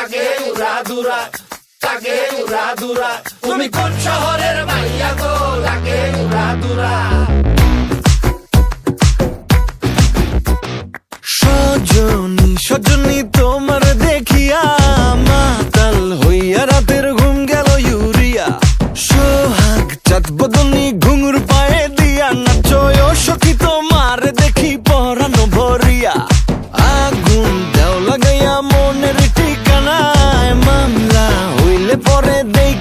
দুরা দুরা। তুমি কোন শহরের মাইয়া গো? লাগে দুরা। সজনী সজনী তোমার দেখিয়া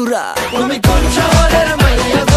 বন্ধুরা। তুমি কোন শহরের মাইয়া